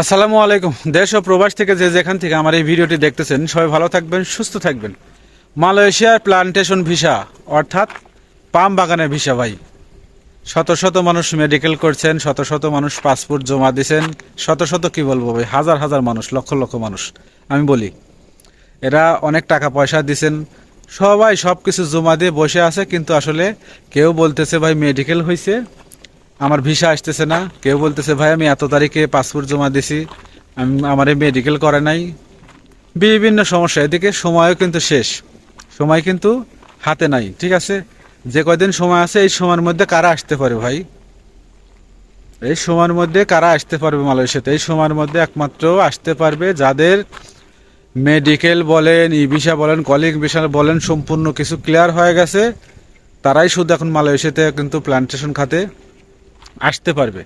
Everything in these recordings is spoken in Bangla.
আসসালামু আলাইকুম। দেশ ও প্রবাস থেকে যে যেখান থেকে আমার এই ভিডিওটি দেখতেছেন, সবাই ভালো থাকবেন, সুস্থ থাকবেন। মালয়েশিয়ার প্লান্টেশন ভিসা, অর্থাৎ পাম বাগানের ভিসা ভাই। শত শত মানুষ মেডিকেল করছেন, শত শত মানুষ পাসপোর্ট জমা দিয়েছেন শত শত কি বলব ভাই, হাজার হাজার মানুষ, লক্ষ লক্ষ মানুষ। আমি বলি, এরা অনেক টাকা পয়সা দিছেন, সবাই সব কিছু জমা দিয়ে বসে আছে, কিন্তু আসলে কেউ বলতেছে ভাই, মেডিকেল হয়েছে আমার ভিসা আসতেছে না। কেউ বলতেছে, ভাই, আমি এত তারিখে পাসপোর্ট জমা দিছি। আমি, আমার মেডিকেল করে নাই। বিভিন্ন সমস্যা। এদিকে সময়ও কিন্তু শেষ। সময় কিন্তু হাতে নাই, ঠিক আছে? যে কয়দিন সময় আছে, এই সময়ের মধ্যে কারা আসতে পারে ভাই? এই সময়ের মধ্যে কারা আসতে পারবে মালয়েশিয়াতে? এই সময়ের মধ্যে একমাত্র আসতে পারবে যাদের মেডিকেল বলেন, ই ভিসা বলেন কলিং ভিসা বলেন, সম্পূর্ণ কিছু ক্লিয়ার হয়ে গেছে। তারাই শুধু এখন মালয়েশিয়াতে কিন্তু প্লান্টেশন খাতে আসতে পারবে।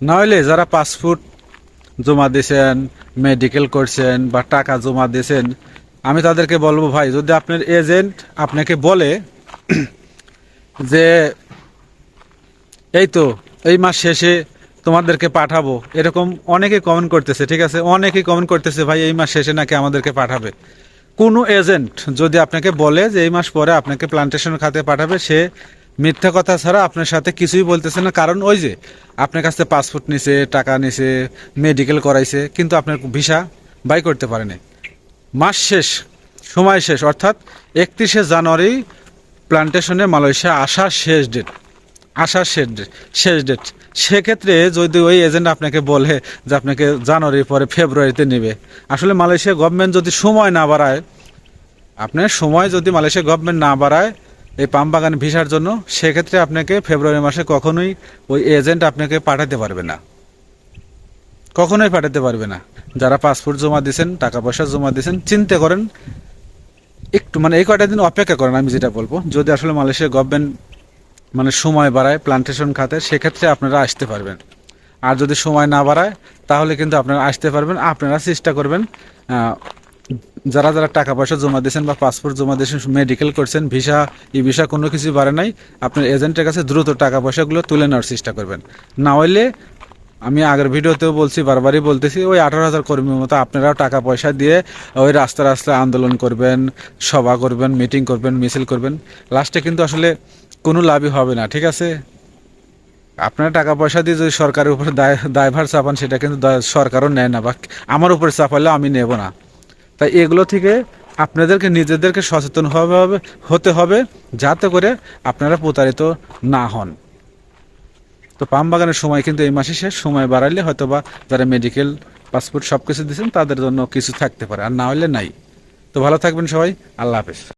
নইলে যারা পাসপোর্ট জমা দিয়েছেন মেডিকেল করছেন বা টাকা জমা দিয়েছেন আমি তাদেরকে বলব, ভাই, যদি আপনার এজেন্ট আপনাকে বলে যে, এই তো, এই মাস শেষে তোমাদেরকে পাঠাবো। এরকম অনেকে কমেন্ট করতেছে, ঠিক আছে? অনেকেই কমেন্ট করতেছে, ভাই, এই মাস শেষে নাকি আমাদেরকে পাঠাবে? কোনো এজেন্ট যদি আপনাকে বলে যে, এই মাস পরে আপনাকে প্লান্টেশন খাতে পাঠাবে, সে মিথ্যা কথা ছাড়া আপনার সাথে কিছুই বলতেছে না। কারণ ওই যে, আপনার কাছে পাসপোর্ট নিছে, টাকা নিছে মেডিকেল করাইছে, কিন্তু আপনার ভিসা বাই করতে পারেনি মাস শেষ, সময় শেষ, অর্থাৎ একত্রিশে জানুয়ারি প্লান্টেশনে মালয়েশিয়া আসার শেষ ডেট আসার শেষ ডেট শেষ ডেট সেক্ষেত্রে যদি ওই এজেন্ট আপনাকে বলে যে আপনাকে জানুয়ারির পরে ফেব্রুয়ারিতে নেবে, আসলে মালয়েশিয়া গভর্নমেন্ট যদি সময় না বাড়ায়, আপনার সময় যদি মালয়েশিয়া গভর্নমেন্ট না বাড়ায় এই পাম বাগান ভিসার জন্য, সেক্ষেত্রে আপনাকে ফেব্রুয়ারি মাসে কখনোই ওই এজেন্ট আপনাকে পাঠাতে পারবে না। কখনোই পাঠাতে পারবে না। যারা পাসপোর্ট জমা দিয়েছেন টাকা পয়সা জমা দিয়েছেন চিন্তা করেন, একটু মানে এই কয়টা দিন অপেক্ষা করেন, আমি যেটা বলব। যদি আসলে মালয়েশিয়া গভর্নমেন্ট মানে সময় বাড়ায় প্লান্টেশন খাতে, সেক্ষেত্রে আপনারা আসতে পারবেন। আর যদি সময় না বাড়ায়, তাহলে কিন্তু আপনারা আসতে পারবেন, আপনারা চেষ্টা করবেন যারা যারা টাকা পয়সা জমা দিয়েছেন বা পাসপোর্ট জমা দিয়েছেন মেডিকেল করছেন ভিসা ই ভিসা কোনো কিছু বাড়ে নাই, আপনার এজেন্টের কাছে দ্রুত টাকা পয়সাগুলো তুলে নেওয়ার চেষ্টা করবেন। না হইলে আমি আগের ভিডিওতেও বলছি, বারবারই বলতেছি, ওই আঠারো হাজার কর্মীর মতো আপনারাও টাকা পয়সা দিয়ে ওই রাস্তা রাস্তায় আন্দোলন করবেন, সভা করবেন মিটিং করবেন, মিছিল করবেন। লাস্টে কিন্তু আসলে কোনো লাভই হবে না, ঠিক আছে? আপনারা টাকা পয়সা দিয়ে যদি সরকারের উপরে দায়, দায়ভার চাপান, সেটা কিন্তু সরকারও নেয় না, বা আমার উপরে চাপালে আমি নেব না। তাই এগুলো থেকে আপনাদেরকে নিজেদেরকে সচেতন হবে হতে হবে যাতে করে আপনারা প্রতারিত না হন। তো পাম বাগানের সময় কিন্তু এই মাসে শেষ, সময় বাড়াইলে হয়তো বা যারা মেডিকেল পাসপোর্ট সব কিছু দিয়েছেন তাদের জন্য কিছু থাকতে পারে, আর না হলে নাই। তো ভালো থাকবেন সবাই, আল্লাহ হাফেজ।